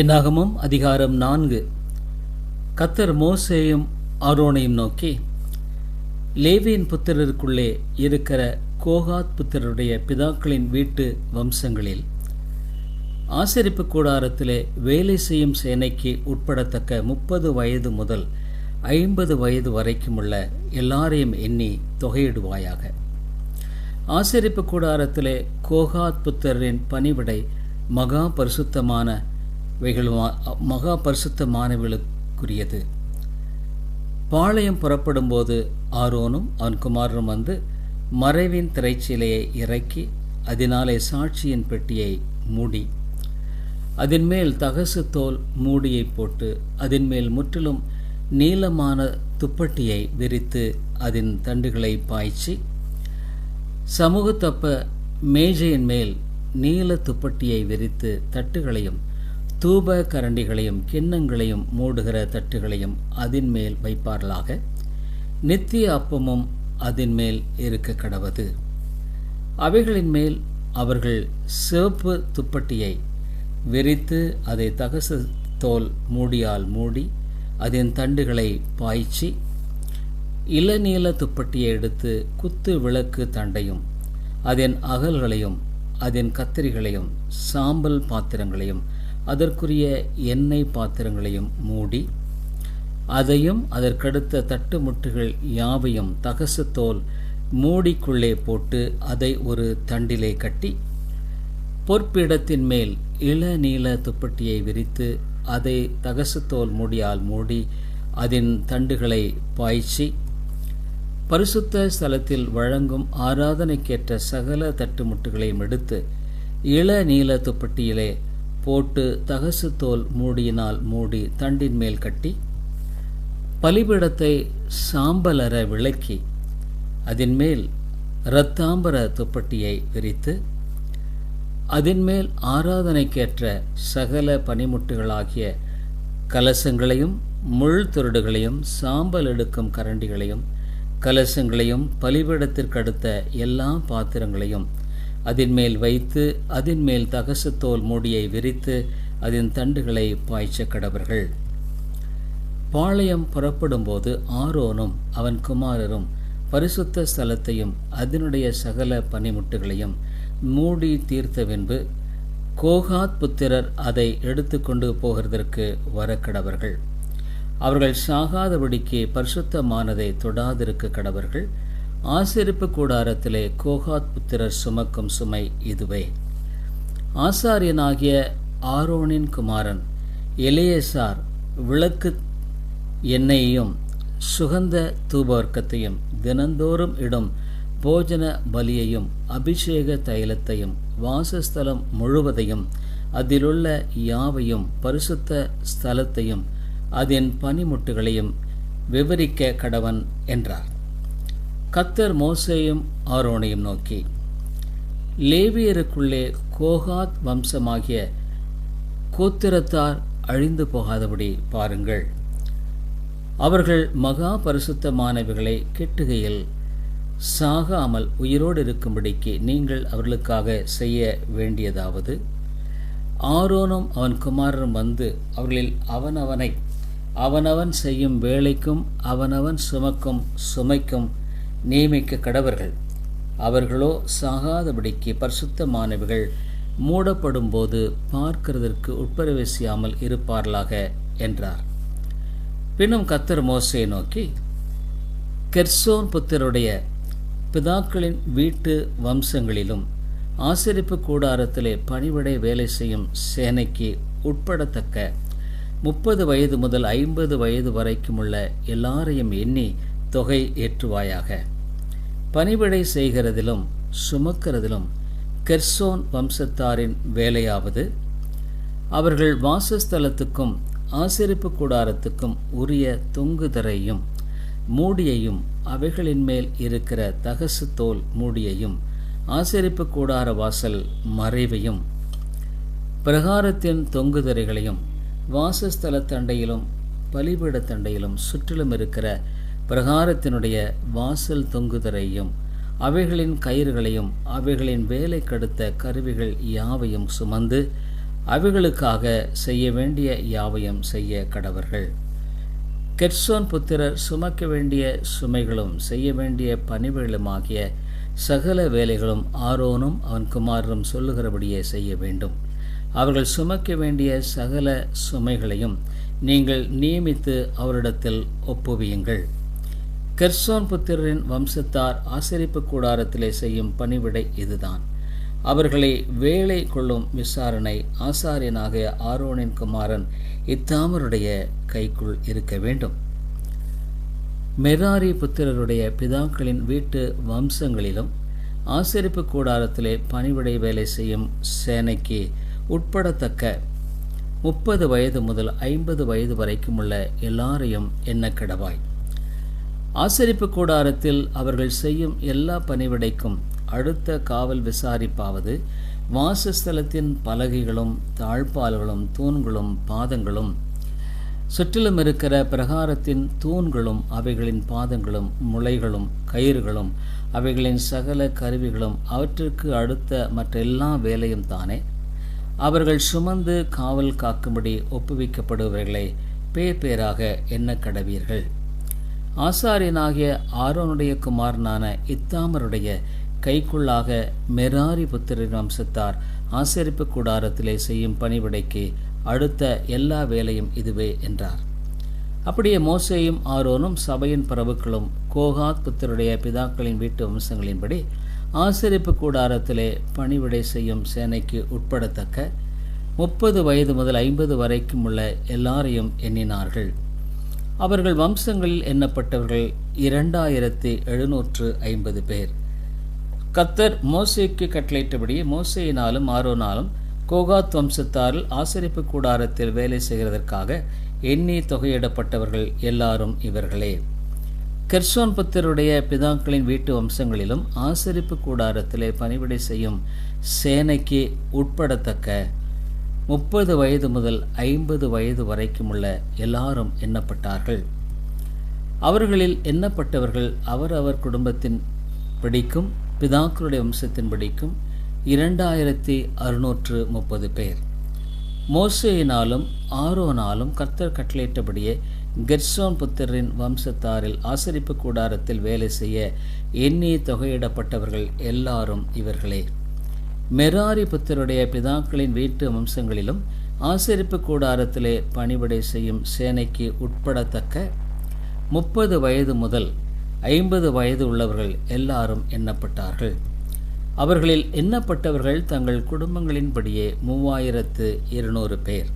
என்னாகமும் அதிகாரம் நான்கு. கத்தர் மோசையும் ஆரோனையும் நோக்கி லேவியின் புத்திரருக்குள்ளே இருக்கிற கோகாத் புத்திரருடைய பிதாக்களின் வீட்டு வம்சங்களில் ஆசரிப்பு கூடாரத்திலே வேலை செய்யும் சேனைக்கு உட்படத்தக்க முப்பது வயது முதல் ஐம்பது வயது வரைக்கும் உள்ள எல்லாரையும் எண்ணி தொகையிடுவாயாக. ஆசரிப்பு கூடாரத்திலே கோகாத் புத்திரரின் பணிவிடை மகா பரிசுத்தமான இவைகள் மகா பரிசுத்த மாணவிகளுக்குரியது. பாளையம் புறப்படும்போது ஆரோனும் அவன் குமாரனும் வந்து மறைவின் திரைச்சீலையை இறக்கி அதனாலே சாட்சியின் பெட்டியை மூடி அதன் மேல் தகசு தோல் மூடியை போட்டு அதன் மேல் முற்றிலும் நீளமான துப்பட்டியை விரித்து அதன் தண்டுகளை பாய்ச்சி சமூகத்தப்ப மேஜையின் மேல் நீல துப்பட்டியை விரித்து தட்டுகளையும் தூப கரண்டிகளையும் கிண்ணங்களையும் மூடுகிற தட்டுகளையும் அதன் மேல் வைப்பார்களாக. நித்திய அப்பமும் அதன் மேல் இருக்க கடவது. அவைகளின் மேல் அவர்கள் சிவப்பு துப்பட்டியை விரித்து அதை தகசு தோல் மூடியால் மூடி அதன் தண்டுகளை பாய்ச்சி இளநீல துப்பட்டியை எடுத்து குத்து விளக்கு தண்டையும் அதன் அகல்களையும் அதன் கத்திரிகளையும் சாம்பல் பாத்திரங்களையும் அதற்குரிய எண்ணெய் பாத்திரங்களையும் மூடி அதையும் அதற்கடுத்த தட்டு முட்டுகள் யாவையும் தகசு தோல் மூடிக்குள்ளே போட்டு அதை ஒரு தண்டிலே கட்டி பொற்பீடத்தின் மேல் இளநீல துப்பட்டியை விரித்து அதை தகசு தோல் மூடியால் மூடி அதன் தண்டுகளை பாய்ச்சி பரிசுத்த ஸ்தலத்தில் வழங்கும் ஆராதனைக்கேற்ற சகல தட்டுமுட்டுகளையும் எடுத்து இளநீல துப்பட்டியிலே போட்டு தகசு தோல் மூடியினால் மூடி தண்டின் மேல் கட்டி பலிபீடத்தை சாம்பலர விளக்கி அதன் மேல் இரத்தாம்பர துப்பட்டியை விரித்து அதன் மேல் ஆராதனைக்கேற்ற சகல பனிமுட்டுகளாகிய கலசங்களையும் முள் துருடுகளையும் சாம்பல் எடுக்கும் கரண்டிகளையும் கலசங்களையும் பலிபீடத்திற்கடுத்த எல்லா பாத்திரங்களையும் அதன் மேல் வைத்து அதன் மேல் தகசத்தோல் மூடியை விரித்து அதன் தண்டுகளை பாய்ச்ச கடவர்கள். பாளையம் புறப்படும்போது ஆரோனும் அவன் குமாரரும் பரிசுத்த ஸ்தலத்தையும் அதனுடைய சகல பனிமுட்டுகளையும் மூடி தீர்த்த பின்பு கோகாத் புத்திரர் அதை எடுத்துக்கொண்டு போகிறதற்கு வரக்கடவர்கள் அவர்கள் சாகாதபடிக்கு பரிசுத்தமானதை தொடாதிருக்க கடவர்கள். ஆசிரிப்பு கூடாரத்திலே கோகாத் புத்திரர் சுமக்கும் சுமை இதுவே. ஆசாரியனாகிய ஆரோனின் குமாரன் எலியேசார் விளக்கு எண்ணெயையும் சுகந்த தூபவர்க்கத்தையும் தினந்தோறும் இடும் போஜன பலியையும் அபிஷேக தைலத்தையும் வாசஸ்தலம் முழுவதையும் அதிலுள்ள யாவையும் பரிசுத்த ஸ்தலத்தையும் அதன் பனிமுட்டுகளையும் விவரிக்க கடவன் என்றார். கத்தர் மோசையும் ஆரோனையும் நோக்கி லேவியருக்குள்ளே கோகாத் வம்சமாகிய கோத்திரத்தார் அழிந்து போகாதபடி பாருங்கள். அவர்கள் மகா பரிசுத்தமானவைகளை கெட்டுகையில் சாகாமல் உயிரோடு இருக்கும்படிக்கு நீங்கள் அவர்களுக்காக செய்ய வேண்டியதாவது ஆரோனும் அவன் குமாரரும் வந்து அவர்களில் அவனவனை அவனவன் செய்யும் வேலைக்கும் அவனவன் சுமக்கும் சுமைக்கும் நியமிக்க கடவர்கள். அவர்களோ சாகாதபடிக்கு பரிசுத்தமானவைகள் மூடப்படும் போது பார்க்கிறதற்கு உட்பிரவேசியாமல் இருப்பார்களாக என்றார். பின்னும் கத்தர் மோசையை நோக்கி கெர்சோன் புத்தருடைய பிதாக்களின் வீட்டு வம்சங்களிலும் ஆசிரிப்பு கூடாரத்திலே பணிவிடை வேலை செய்யும் சேனைக்கு உட்படத்தக்க முப்பது வயது முதல் ஐம்பது வயது வரைக்கும் உள்ள எல்லாரையும் எண்ணி தொகை ஏற்றுவாயாக. பணிவிடை செய்கிறதிலும் சுமக்கிறதிலும் கெர்சோன் வம்சத்தாரின் வேலையாவது அவர்கள் வாசஸ்தலத்துக்கும் ஆசிரிப்பு கூடாரத்துக்கும் உரிய தொங்குதரையும் மூடியையும் அவைகளின் மேல் இருக்கிற தகசு தோல் மூடியையும் ஆசிரிப்பு கூடார வாசல் மறைவையும் பிரகாரத்தின் தொங்குதரைகளையும் வாசஸ்தல தண்டையிலும் பலிபீட தண்டையிலும் சுற்றிலும் இருக்கிற பிரகாரத்தினுடைய வாசல் தொங்குதரையும் அவைகளின் கயிறுகளையும் அவைகளின் வேலை கடுத்த கருவிகள் யாவையும் சுமந்து அவைகளுக்காக செய்ய வேண்டிய யாவையும் செய்ய கடவர்கள். கெர்சோன் புத்திரர் சுமக்க வேண்டிய சுமைகளும் செய்ய வேண்டிய பணிவுகளுமாகிய சகல வேலைகளும் ஆரோனும் அவன் குமாரரும் சொல்லுகிறபடியே செய்ய வேண்டும். அவர்கள் சுமக்க வேண்டிய சகல சுமைகளையும் நீங்கள் நியமித்து அவரிடத்தில் ஒப்புவியுங்கள். கெர்சோன் புத்திரரின் வம்சத்தார் ஆசிரிப்பு கூடாரத்திலே செய்யும் பணிவிடை இதுதான். அவர்களை வேலை கொள்ளும் விசாரணை ஆசாரியனாகிய ஆரோனின் குமாரன் இத்தாமருடைய கைக்குள் இருக்க வேண்டும். மெராரி புத்திரருடைய பிதாக்களின் வீட்டு வம்சங்களிலும் ஆசிரிப்பு கூடாரத்திலே பணிவிடை வேலை செய்யும் சேனைக்கு உட்படத்தக்க முப்பது வயது முதல் ஐம்பது வயது வரைக்கும் உள்ள எல்லாரையும் எண்ண கடவாய் ஆசரிப்பு கூடாரத்தில் அவர்கள் செய்யும் எல்லா பணிவிடைக்கும் அடுத்த காவல் விசாரிப்பாவது வாசஸ்தலத்தின் பலகைகளும் தாழ்பால்களும் தூண்களும் பாதங்களும் சுற்றிலும் இருக்கிற பிரகாரத்தின் தூண்களும் அவைகளின் பாதங்களும் முளைகளும் கயிறுகளும் அவைகளின் சகல கருவிகளும் அவற்றிற்கு அடுத்த மற்ற எல்லா வேலையும் தானே? அவர்கள் சுமந்து காவல் காக்கும்படி ஒப்புவிக்கப்படுபவர்களை பேர் பேராக எண்ண கடவீர்கள் ஆசாரியனாகிய ஆரோனுடைய குமாரனான இத்தாமருடைய கைக்குள்ளாக மெராரி புத்திரின் வம்சத்தார் ஆசரிப்பு கூடாரத்திலே செய்யும் பணிவிடைக்கு அடுத்த எல்லா வேலையும் இதுவே என்றார். அப்படியே மோசேயும் ஆரோனும் சபையின் பிரபுக்களும் கோகாத் புத்தருடைய பிதாக்களின் வீட்டு வம்சங்களின்படி ஆசரிப்பு கூடாரத்திலே பணிவிடை செய்யும் சேனைக்கு உட்படத்தக்க முப்பது வயது முதல் ஐம்பது வரைக்கும் உள்ள எல்லாரையும் எண்ணினார்கள். அவர்கள் வம்சங்களில் எண்ணப்பட்டவர்கள் இரண்டாயிரத்தி எழுநூற்று ஐம்பது பேர். கத்தர் மோசேக்கு கட்டளையிட்டபடி மோசையினாலும் ஆரோனாலும் கோகாத் வம்சத்தாரில் ஆசரிப்பு கூடாரத்தில் வேலை செய்கிறதற்காக எண்ணி தொகையிடப்பட்டவர்கள் எல்லாரும் இவர்களே. கெர்சோன் புத்தருடைய பிதாக்களின் வீட்டு வம்சங்களிலும் ஆசரிப்பு கூடாரத்திலே பணிவிடை செய்யும் சேனைக்கு உட்படத்தக்க முப்பது வயது முதல் ஐம்பது வயது வரைக்கும் உள்ள எல்லாரும் எண்ணப்பட்டார்கள். அவர்களில் எண்ணப்பட்டவர்கள் அவரவர் குடும்பத்தின் படிக்கும் பிதாக்களுடைய வம்சத்தின் படிக்கும் இரண்டாயிரத்தி அறுநூற்று முப்பது பேர். மோசையினாலும் ஆரோனாலும் கர்த்தர் கட்டளையிட்டபடியே கெர்சோன் புத்தரின் வம்சத்தாரில் ஆசரிப்பு கூடாரத்தில் வேலை செய்ய எண்ணி தொகையிடப்பட்டவர்கள் எல்லாரும் இவர்களே. மெராரி புத்தருடைய பிதாக்களின் வீட்டு வம்சங்களிலும் ஆசரிப்பு கூடாரத்திலே பணிவிடை செய்யும் சேனைக்கு உட்படத்தக்க முப்பது வயது முதல் ஐம்பது வயது உள்ளவர்கள் எல்லாரும் எண்ணப்பட்டார்கள். அவர்களில் எண்ணப்பட்டவர்கள் தங்கள் குடும்பங்களின்படியே மூவாயிரத்து இருநூறு பேர்.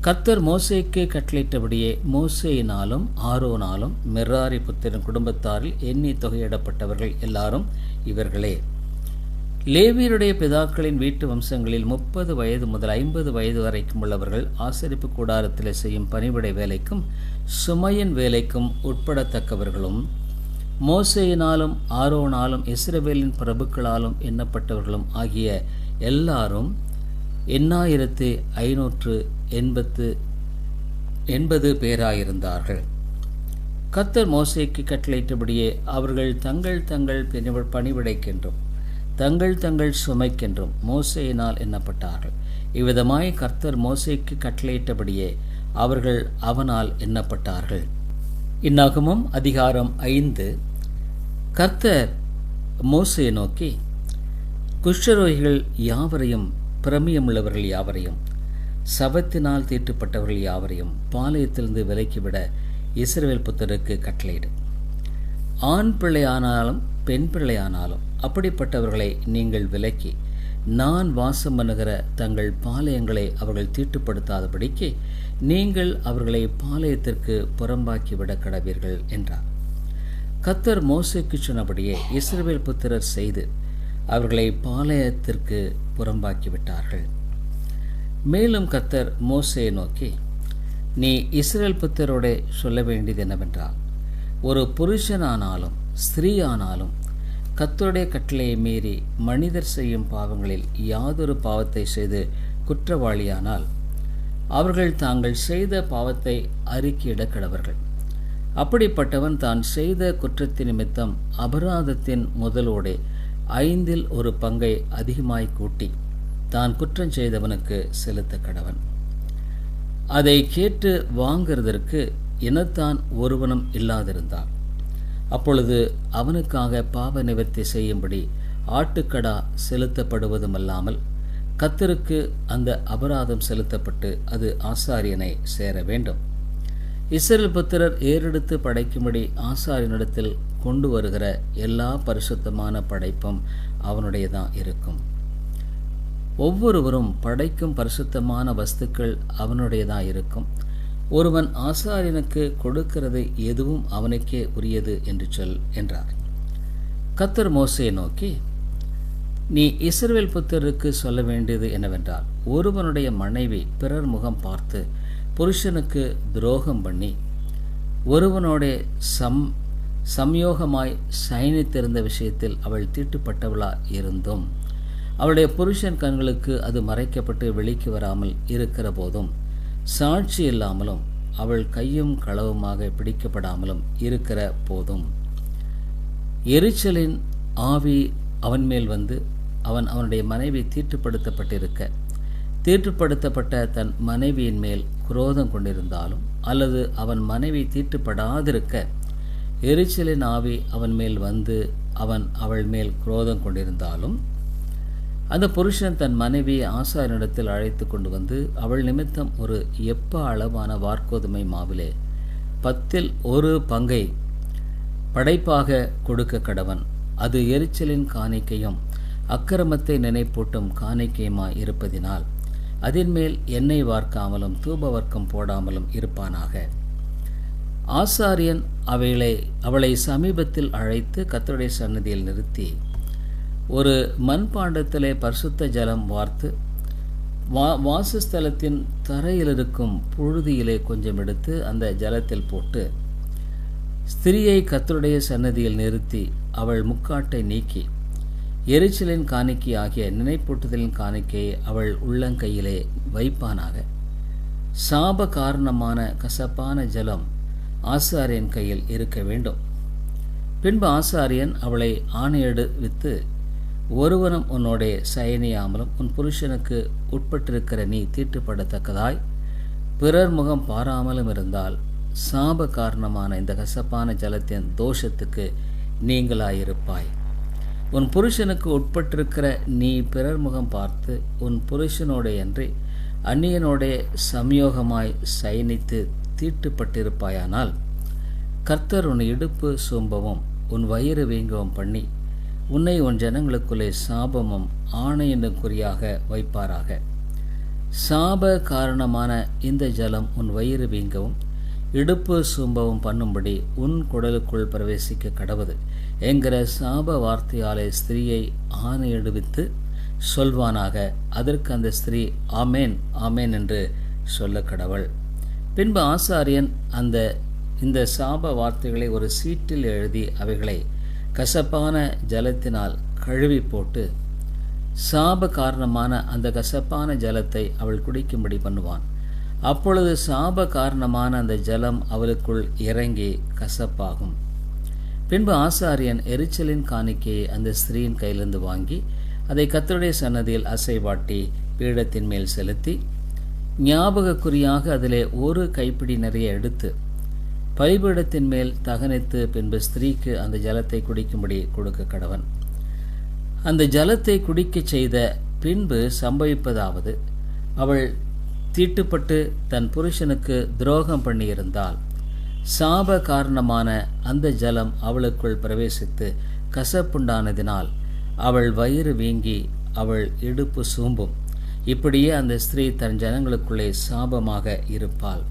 கத்தர் மோசைக்கு கட்டளையிட்டபடியே மோசேயினாலும் ஆரோனாலும் மெர்ராரி புத்திரன் குடும்பத்தாரில் எண்ணி தொகையிடப்பட்டவர்கள் எல்லாரும் இவர்களே. லேவியருடைய பிதாக்களின் வீட்டு வம்சங்களில் முப்பது வயது முதல் ஐம்பது வயது வரைக்கும் உள்ளவர்கள் ஆசரிப்பு கூடாரத்தில் செய்யும் பணிவிடை வேலைக்கும் சுமையின் வேலைக்கும் உட்படத்தக்கவர்களும் மோசையினாலும் ஆரோனாலும் இஸ்ரவேலின் பிரபுக்களாலும் எண்ணப்பட்டவர்களும் ஆகிய எல்லாரும் எண்ணாயிரத்து ஐநூற்று எண்பத்து எண்பது பேராயிருந்தார்கள். கத்தர் மோசைக்கு கட்டளையிட்டபடியே அவர்கள் தங்கள் தங்கள் பணிவி- பணிவிடைக்கென்றும் தங்கள் தங்கள் சுமைக்கென்றும் மோசையினால் எண்ணப்பட்டார்கள். இவ்விதமாய் கர்த்தர் மோசைக்கு கட்டளையிட்டபடியே அவர்கள் அவனால் எண்ணப்பட்டார்கள். இந்நகமும் அதிகாரம் ஐந்து. கர்த்தர் மோசையை நோக்கி குஷ்டரோகிகள் யாவரையும் பிரமியமுள்ளவர்கள் யாவரையும் சபத்தினால் தீட்டுப்பட்டவர்கள் யாவரையும் பாளையத்திலிருந்து விலக்கிவிட இஸ்ரேல் புத்தருக்கு கட்டளையிடும் ஆண் பிள்ளையானாலும் பெண் பிள்ளையானாலும் அப்படிப்பட்டவர்களை நீங்கள் விலக்கி நான் வாசம் பண்ணுகிற தங்கள் பாளையங்களை அவர்கள் தீட்டுப்படுத்தாதபடிக்கு நீங்கள் அவர்களை பாளையத்திற்கு புறம்பாக்கிவிட கடவீர்கள் என்றார். கத்தர் மோசைக்கு சொன்னபடியே இஸ்ரவேல் புத்திரர் செய்து அவர்களை பாளையத்திற்கு புறம்பாக்கி விட்டார்கள். மேலும் கத்தர் மோசையை நோக்கி நீ இஸ்ரேல் புத்தரோட சொல்ல வேண்டியது என்னவென்றால் ஒரு புருஷனானாலும் ஸ்திரீயானாலும் கத்தருடைய கட்டளையை மீறி மனிதர் செய்யும் பாவங்களில் யாதொரு பாவத்தை செய்து குற்றவாளியானால் அவர்கள் தாங்கள் செய்த பாவத்தை அறிக்கையிட கடவர்கள். அப்படிப்பட்டவன் தான் செய்த குற்றத்தின் நிமித்தம் அபராதத்தின் முதலோடு ஐந்தில் ஒரு பங்கை அதிகமாய் கூட்டி தான் குற்றம் செய்தவனுக்கு செலுத்த கடவன். அதை கேட்டு வாங்கிறதற்கு இனத்தான் ஒருவனும் இல்லாதிருந்தான். அப்பொழுது அவனுக்காக பாவ நிவர்த்தி செய்யும்படி ஆட்டுக்கடா செலுத்தப்படுவதுமல்லாமல் கத்தருக்கு அந்த அபராதம் செலுத்தப்பட்டு அது ஆசாரியனை சேர வேண்டும். இஸ்ரேல் புத்திரர் ஏறெடுத்து படைக்கும்படி ஆசாரியனிடத்தில் கொண்டு வருகிற எல்லா பரிசுத்தமான படைப்பும் அவனுடையதான் இருக்கும். ஒவ்வொருவரும் படைக்கும் பரிசுத்தமான வஸ்துக்கள் அவனுடையதான் இருக்கும். ஒருவன் ஆசாரியனுக்கு கொடுக்கிறது எதுவும் அவனுக்கே உரியது என்று சொல் என்றார். கத்தர் மோசையை நோக்கி நீ இஸ்ரவேல் புத்தருக்கு சொல்ல வேண்டியது என்னவென்றால் ஒருவனுடைய மனைவி பிறர் முகம் பார்த்து புருஷனுக்கு துரோகம் பண்ணி ஒருவனோட சம் சம்யோகமாய் சயனித்திருந்த விஷயத்தில் அவள் தீட்டுப்பட்டவளா இருந்தும் அவளுடைய புருஷன் கண்களுக்கு அது மறைக்கப்பட்டு வெளிக்கு வராமல் இருக்கிற போதும் சாட்சி இல்லாமலும் அவள் கையும் களவுமாக பிடிக்கப்படாமலும் இருக்கிற போதும். எரிச்சலின் ஆவி அவன் மேல் வந்து அவன் அவனுடைய மனைவி தீட்டுப்படுத்தப்பட்டிருக்க தீட்டுப்படுத்தப்பட்ட தன் மனைவியின் மேல் குரோதம் கொண்டிருந்தாலும் அல்லது அவன் மனைவி தீட்டுப்படாதிருக்க எரிச்சலின் ஆவி அவன் மேல் வந்து அவன் அவள் மேல் குரோதம் கொண்டிருந்தாலும் அந்த புருஷன் தன் மனைவியை ஆசாரியனிடத்தில் அழைத்து கொண்டு வந்து அவள் நிமித்தம் ஒரு எப்ப அளவான வார்க்கோதுமை மாவிலே பத்தில் ஒரு பங்கை படைப்பாக கொடுக்க கடவன். அது எரிச்சலின் காணிக்கையும் அக்கிரமத்தை நினைப்பூட்டும் காணிக்கையுமாய் இருப்பதினால் அதன் மேல் எண்ணெய் வார்க்காமலும் தூபவர்க்கம் போடாமலும் இருப்பானாக. ஆசாரியன் அவைகளை அவளை சமீபத்தில் அழைத்து கத்தருடைய சன்னதியில் நிறுத்தி ஒரு மண்பாண்டத்திலே பரிசுத்த ஜலம் வார்த்து வா வாசஸ்தலத்தின் தரையில் இருக்கும் புழுதியிலே கொஞ்சம் எடுத்து அந்த ஜலத்தில் போட்டு ஸ்திரியை கத்தருடைய சன்னதியில் நிறுத்தி அவள் முக்காட்டை நீக்கி எரிச்சலின் காணிக்கை ஆகிய நினைப்பூட்டுதலின் காணிக்கையை அவள் உள்ளங்கையிலே வைப்பானாக. சாப காரணமான கசப்பான ஜலம் ஆசாரியன் கையில் இருக்க வேண்டும். பின்பு ஆசாரியன் அவளை ஆணையெடுவித்து ஒருவனும் உன்னோடே சயனியாமலும் உன் புருஷனுக்கு உட்பட்டிருக்கிற நீ தீட்டுப்படத்தக்கதாய். பிறர் முகம் பாராமலும் இருந்தால் சாப காரணமான இந்த கசப்பான ஜலத்தின் தோஷத்துக்கு நீங்களாயிருப்பாய். உன் புருஷனுக்கு உட்பட்டிருக்கிற நீ பிறர் முகம் பார்த்து உன் புருஷனோடையன்றி அன்றி சமயோகமாய் சம்யோகமாய் சயனித்து தீட்டுப்பட்டிருப்பாயானால் கர்த்தர் உன் இடுப்பு சோம்பவும் உன் வயிறு வீங்கவும் பண்ணி உன்னை உன் ஜனங்களுக்குள்ளே சாபமும் ஆணையினுக்குறியாக வைப்பாராக. சாப காரணமான இந்த ஜலம் உன் வயிறு வீங்கவும் இடுப்பு சூம்பவும் பண்ணும்படி உன் குடலுக்குள் பிரவேசிக்க கடவுது என்கிற சாப வார்த்தையாலே ஸ்திரீயை ஆணையெடுவித்து சொல்வானாக. அதற்கு அந்த ஸ்திரீ ஆமேன் ஆமேன் என்று சொல்ல கடவுள். பின்பு ஆசாரியன் அந்த இந்த சாப வார்த்தைகளை ஒரு சீட்டில் எழுதி அவைகளை கசப்பான ஜலத்தினால் கழுவி போட்டு சாப காரணமான அந்த கசப்பான ஜலத்தை அவள் குடிக்கும்படி பண்ணுவான். அப்பொழுது சாப காரணமான அந்த ஜலம் அவளுக்குள் இறங்கி கசப்பாகும். பின்பு ஆசாரியன் எரிச்சலின் காணிக்கையை அந்த ஸ்திரீயின் கையிலிருந்து வாங்கி அதை கத்தருடைய சன்னதியில் அசைவாட்டி பீடத்தின் மேல் செலுத்தி ஞாபகக்குறியாக அதிலே ஒரு கைப்பிடி நிறைய எடுத்து பலிபீடத்தின் மேல் தகனித்து பின்பு ஸ்திரீக்கு அந்த ஜலத்தை குடிக்கும்படி கொடுக்க கடவன். அந்த ஜலத்தை குடிக்கச் செய்த பின்பு சம்பவிப்பதாவது அவள் தீட்டுப்பட்டு தன் புருஷனுக்கு துரோகம் பண்ணியிருந்தால் சாப காரணமான அந்த ஜலம் அவளுக்குள் பிரவேசித்து கசப்புண்டானதினால் அவள் வயிறு வீங்கி அவள் இடுப்பு சூம்பும். இப்படியே அந்த ஸ்திரீ தன் ஜனங்களுக்குள்ளே சாபமாக இருப்பாள்.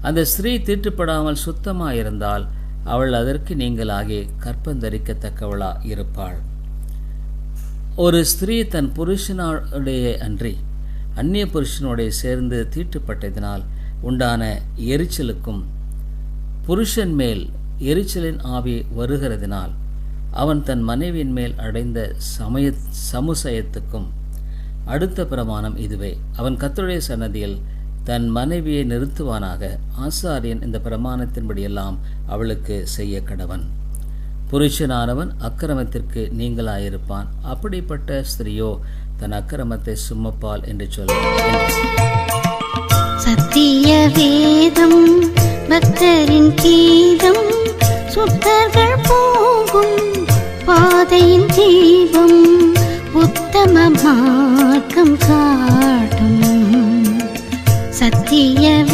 அந்த ஸ்திரீ தீட்டுப்படாமல் சுத்தமாயிருந்தால் அவள் அதற்கு நீங்களாகி கற்பந்தரிக்கத்தக்கவளா இருப்பாள். ஒரு ஸ்திரீ தன் புருஷனுடைய அன்றி அந்நிய புருஷனோடைய சேர்ந்து தீட்டுப்பட்டதினால் உண்டான எரிச்சலுக்கும் புருஷன் மேல் எரிச்சலின் ஆவி வருகிறதினால் அவன் தன் மனைவியின் மேல் அடைந்த சமய சமுசயத்துக்கும் அடுத்த பிரமாணம் இதுவே. அவன் கத்தருடைய சன்னதியில் தன் மனைவியை நிறுத்துவானாக. ஆசாரியன் இந்த பிரமாணத்தின்படியெல்லாம் அவளுக்கு செய்ய கடவன். புருஷனானவன் அக்கிரமத்திற்கு நீங்களாயிருப்பான். அப்படிப்பட்ட ஸ்திரியோ தன் அக்கிரமத்தை சுமப்பாள் என்று சொல்ல சத்திய வேதம் பக்தரின் கீதம் சுத்தர்கள் போகும் பாதையின் தீபம் உத்தம மார்க்கம் கா 体验